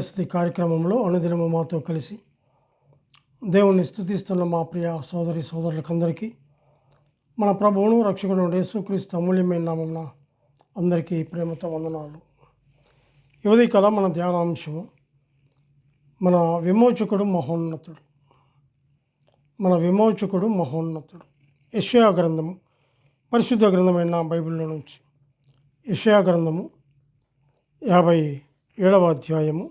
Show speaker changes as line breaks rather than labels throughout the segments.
స్థుతి కార్యక్రమంలో అనుదినము మాతో కలిసి దేవుణ్ణి స్థుతిస్తున్న మా ప్రియ సోదరి సోదరులకందరికీ మన ప్రభువును రక్షకుడు యేసుక్రీస్తు అమూల్యమైన నామమున అందరికీ ప్రేమతో వందనాలు. యువతి కళ మన ధ్యానాంశము. మన విమోచకుడు మహోన్నతుడు. మన విమోచకుడు మహోన్నతుడు. యషయా గ్రంథము. పరిశుద్ధ గ్రంథమైన బైబిల్లో నుంచి. యషయా గ్రంథము యాభై ఏడవ అధ్యాయము.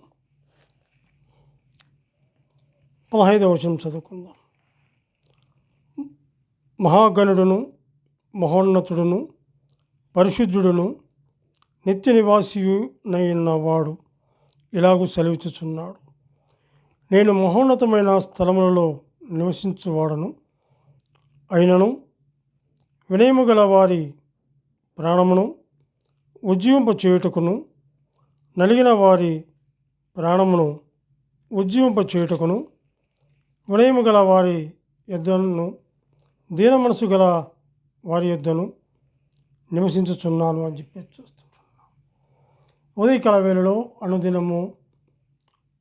పదహైదవ వచనం చదువుకుందాం. మహాగణుడును మహోన్నతుడును పరిశుద్ధుడును నిత్య నివాసియునైన వాడు ఇలాగూ సెలవిచ్చుచున్నాడు. నేను మహోన్నతమైన స్థలములలో నివసించువాడను. అయినను వినయము గల వారి ప్రాణమును ఉజ్జీవింప చేయుటకును నలిగిన వారి ప్రాణమును ఉజ్జీవింప చేయుటకును వినయము గల వారి యుద్ధను దీన మనసు గల వారి యుద్ధను నివసించుచున్నాను అని చెప్పి చూస్తుంటున్నాను ఉదయకాల వేళలో అనుదినము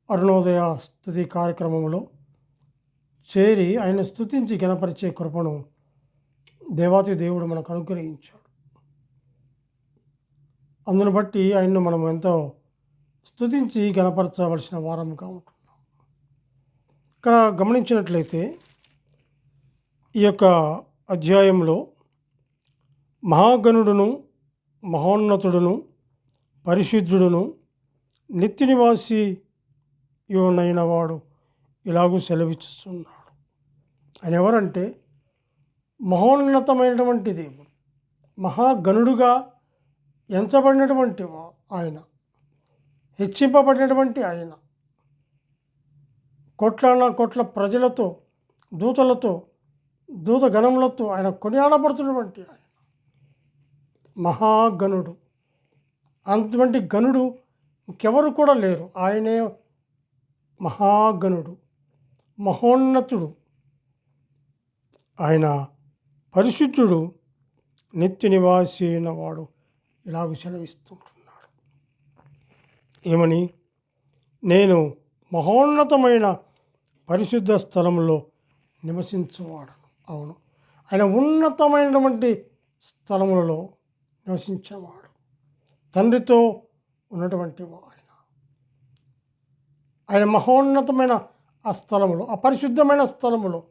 అరుణోదయ స్థుతి కార్యక్రమంలో చేరి ఆయన స్థుతించి గణపరిచే కృపను దేవాతి దేవుడు మనకు అనుగ్రహించాడు. అందును బట్టి ఆయన్ను మనం ఎంతో స్థుతించి గణపరచవలసిన వారంగా ఉంటుంది ఇక్కడ గమనించినట్లయితే ఈ యొక్క అధ్యాయంలో మహాగణుడును మహోన్నతుడును పరిశుద్ధుడును నిత్య నివాసి యునైన వాడు ఇలాగూ సెలవిస్తున్నాడు ఆయన ఎవరంటే మహోన్నతమైనటువంటి దేవుడు మహాగణుడుగా ఎంచబడినటువంటి వా- ఆయన హెచ్చింపబడినటువంటి ఆయన కోట్లాన కోట్ల ప్రజలతో దూతలతో దూత గణములతో ఆయన కొనియాడబడుతున్నటువంటి ఆయన. మహాగణుడు. అటువంటి గణుడు ఇంకెవరు కూడా లేరు. ఆయనే మహాగణుడు. మహోన్నతుడు. ఆయన పరిశుద్ధుడు నిత్య నివాసి అయిన వాడు. ఇలాగ సెలవిస్తుంటున్నాడు. ఏమని? నేను మహోన్నతమైన పరిశుద్ధ స్థలంలో నివసించేవాడను. అవును. ఆయన ఉన్నతమైనటువంటి స్థలములలో నివసించేవాడు. తండ్రితో ఉన్నటువంటి ఆయన ఆయన మహోన్నతమైన ఆ స్థలములో ఆ పరిశుద్ధమైన స్థలములో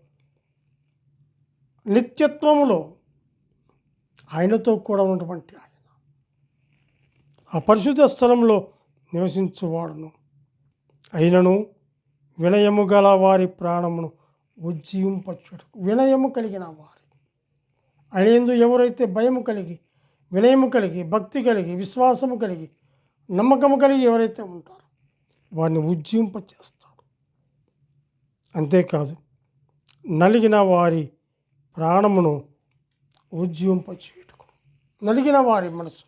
నిత్యత్వములో ఆయనతో కూడా ఉన్నటువంటి ఆయన. ఆ పరిశుద్ధ స్థలంలో నివసించువాడును. అయినను వినయము గల వారి ప్రాణమును ఉజ్జీవింపచ్చుడు వినయము కలిగిన వారి. ఆయన ఎందు ఎవరైతే భయము కలిగి వినయము కలిగి భక్తి కలిగి విశ్వాసము కలిగి నమ్మకము కలిగి ఎవరైతే ఉంటారో వారిని ఉజ్జీవింపచేస్తాడు అంతేకాదు నలిగిన వారి ప్రాణమును ఉజ్జీవింపచేయుటకు నలిగిన వారి మనసు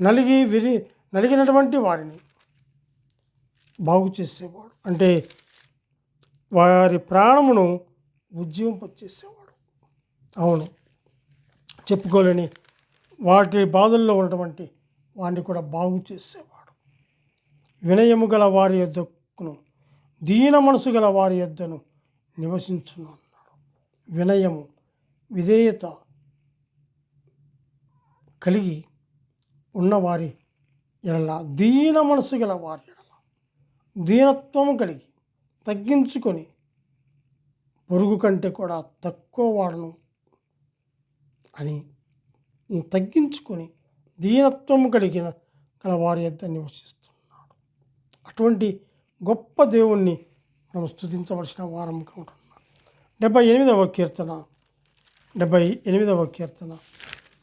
నలిగి విరి నలిగినటువంటి వారిని బాగు చేసేవాడు. అంటే వారి ప్రాణమును ఉజ్జీవింపచేసేవాడు అవును. చెప్పుకోలేని వాటి బాధల్లో ఉన్నటువంటి వారిని కూడా బాగు చేసేవాడు. వినయము గల వారి యొద్దకును దీన మనసు గల వారి యొద్దను నివసించును అన్నాడు. వినయము విధేయత కలిగి ఉన్నవారి ఎడల దీన మనసు గల వారి దీనత్వము కలిగి తగ్గించుకొని పొరుగు కంటే కూడా తక్కువ వాడను అని తగ్గించుకొని దీనత్వం కలిగిన గల వారి యొద్ద నివసిస్తున్నాడు. అటువంటి గొప్ప దేవుణ్ణి మనం స్థుతించవలసిన వారం ఉంటున్నాం డెబ్బై ఎనిమిదవ కీర్తన డెబ్బై ఎనిమిదవ కీర్తన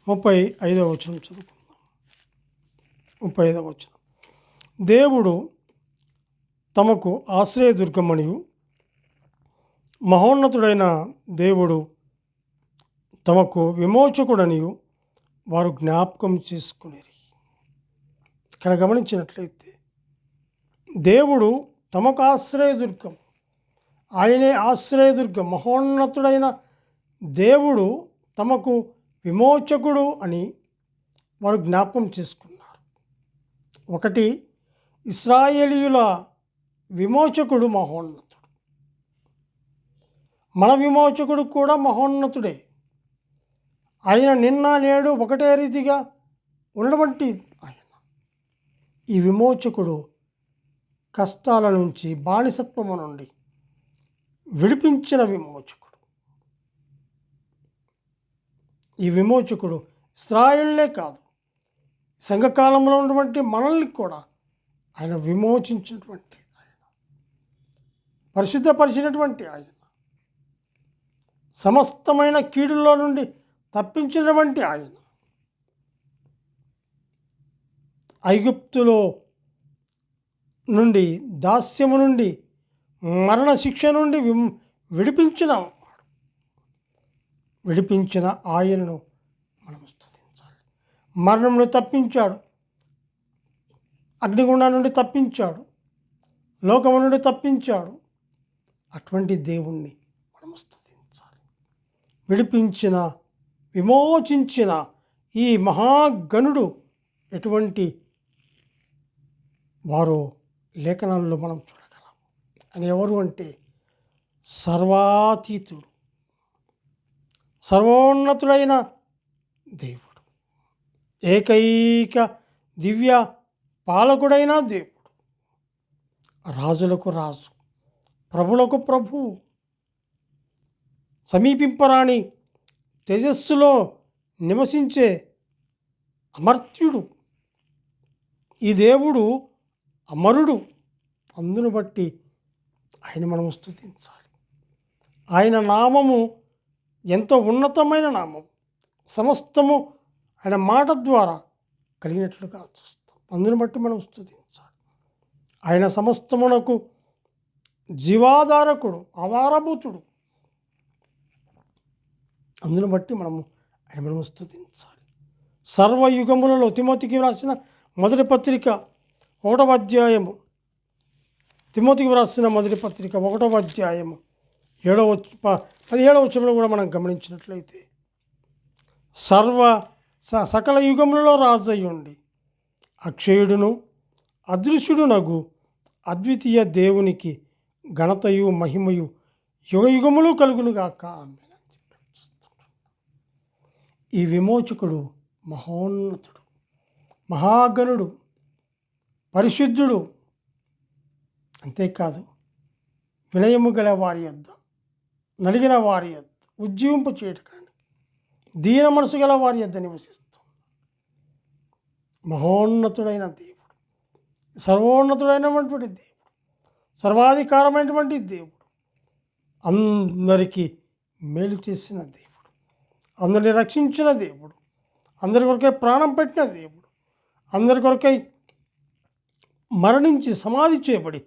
ముప్పై ఐదవ వచనం చదువుకుందాం. ముప్పై ఐదవ వచనం. దేవుడు తమకు ఆశ్రయదుర్గమనియు మహోన్నతుడైన దేవుడు తమకు విమోచకుడనియు వారు జ్ఞాపకం చేసుకునేది ఇక్కడ గమనించినట్లయితే దేవుడు తమకు ఆశ్రయదుర్గం ఆయనే ఆశ్రయదుర్గం మహోన్నతుడైన దేవుడు తమకు విమోచకుడు అని వారు జ్ఞాపకం చేసుకున్నారు. ఒకటి ఇస్రాయేలీయుల విమోచకుడు మహోన్నతుడు. మన విమోచకుడు కూడా మహోన్నతుడే. ఆయన నిన్న నేడు ఒకటే రీతిగా ఉన్నటువంటి ఆయన. ఈ విమోచకుడు కష్టాల నుంచి బానిసత్వము నుండి విడిపించిన విమోచకుడు. ఈ విమోచకుడు ఇస్రాయిల్నే కాదు. సంఘకాలంలో ఉన్నటువంటి మనల్ని కూడా ఆయన విమోచించినటువంటి పరిశుద్ధపరిచినటువంటి ఆయన. సమస్తమైన కీడుల్లో నుండి తప్పించినటువంటి ఆయన. ఐగుప్తులో నుండి దాస్యము నుండి మరణశిక్ష నుండి వి విడిపించిన విడిపించిన ఆయనను మనం స్థుతించాలి మరణమును తప్పించాడు. అగ్నిగుండం నుండి తప్పించాడు. లోకము నుండి తప్పించాడు. అటువంటి దేవుణ్ణి మనం స్థుతించాలి విడిపించిన విమోచించిన ఈ మహాగణుడు ఎటువంటి వారో లేఖనాల్లో మనం చూడగలం. అని ఎవరు అంటే సర్వాతీతుడు సర్వోన్నతుడైన దేవుడు ఏకైక దివ్య పాలకుడైన దేవుడు రాజులకు రాజు ప్రభులకు ప్రభు. సమీపింపరాని తేజస్సులో నివసించే అమర్త్యుడు. ఈ దేవుడు అమరుడు. అందును బట్టి ఆయన మనం స్థుతించాలి ఆయన నామము ఎంతో ఉన్నతమైన నామం. సమస్తము ఆయన మాట ద్వారా కలిగినట్లుగా చూస్తాం. అందును బట్టి మనం స్థుతించాలి ఆయన సమస్తమునకు జీవాధారకుడు ఆధారభూతుడు. అందును బట్టి మనము ఆయన మనము స్థుతించాలి సర్వయుగములలో తిమోతికి వ్రాసిన మొదటి పత్రిక ఒకటవ అధ్యాయము. తిమోతికి వ్రాసిన మొదటి పత్రిక ఒకటవ అధ్యాయము. ఏడవ ప- పదిహేడవ వచనంలో కూడా మనం గమనించినట్లయితే సర్వ స- సకల యుగములలో రాజయ్యుండి అక్షయుడును అదృశ్యుడునగు అద్వితీయ దేవునికి ఘనతయు మహిమయు యుగయుగములు కలుగునుగాక. ఆమె ఈ విమోచకుడు మహోన్నతుడు మహాగణుడు పరిశుద్ధుడు అంతేకాదు వినయము గల వారి యొద్ద నలిగిన వారి యొద్ద ఉజ్జీవింపు చేయటానికి దీన మనసు గల వారి యొద్ద నివసిస్తాం మహోన్నతుడైన దేవుడు సర్వోన్నతుడైనటువంటి దేవుడు. సర్వాధికారమైనటువంటి దేవుడు. అందరికీ మేలు చేసిన దేవుడు. అందరిని రక్షించిన దేవుడు. అందరి కొరకే ప్రాణం పెట్టిన దేవుడు. అందరి కొరకై మరణించి సమాధి చేయబడి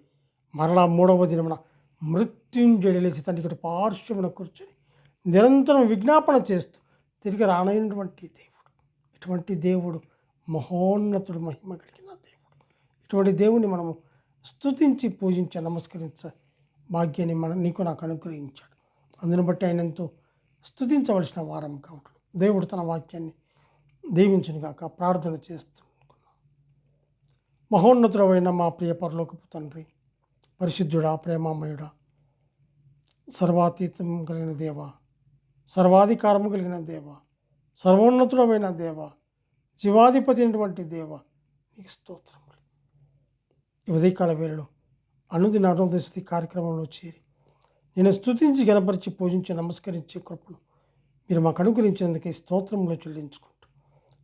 మరలా మూడవ దినమున మృత్యుంజడి లేచి తండ్రి పార్శ్వమున కూర్చొని నిరంతరం విజ్ఞాపన చేస్తూ తిరిగి రానైనటువంటి దేవుడు. ఇటువంటి దేవుడు మహోన్నతుడు మహిమ కలిగిన దేవుడు. ఇటువంటి దేవుని మనము స్తుతించి పూజించి నమస్కరించ భాగ్యాన్ని మన నీకు నాకు అనుగ్రహించాడు. అందుని బట్టి ఆయన ఎంతో స్తుతించవలసిన వారం కావటం దేవుడు తన వాక్యాన్ని దీవించును కాక ప్రార్థన చేస్తున్నాం మహోన్నతుడమైన మా ప్రియ పరలోకపు తండ్రి పరిశుద్ధుడా ప్రేమామయుడా సర్వాతీతం కలిగిన దేవ సర్వాధికారము కలిగిన దేవ సర్వోన్నతుడమైన దేవ జీవాధిపతి అయినటువంటి దేవ నీకు స్తోత్రం. ఉదయకాల వేళలో అనుదిన అరుణోదయ కార్యక్రమంలో చేరి నేను స్తుతించి గనపరిచి పూజించి నమస్కరించే కృపను మీరు మాకు అనుగ్రహించినందుకే స్తోత్రంలో చెల్లించుకుంటూ.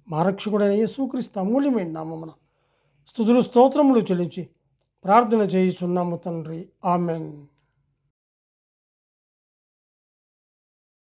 మా రక్షకుడైన యేసుక్రీస్తు అమూల్యమైన నామమున స్తుతులు స్తోత్రములు చెల్లించి ప్రార్థన చేయుచున్నాము తండ్రి. ఆమెన్.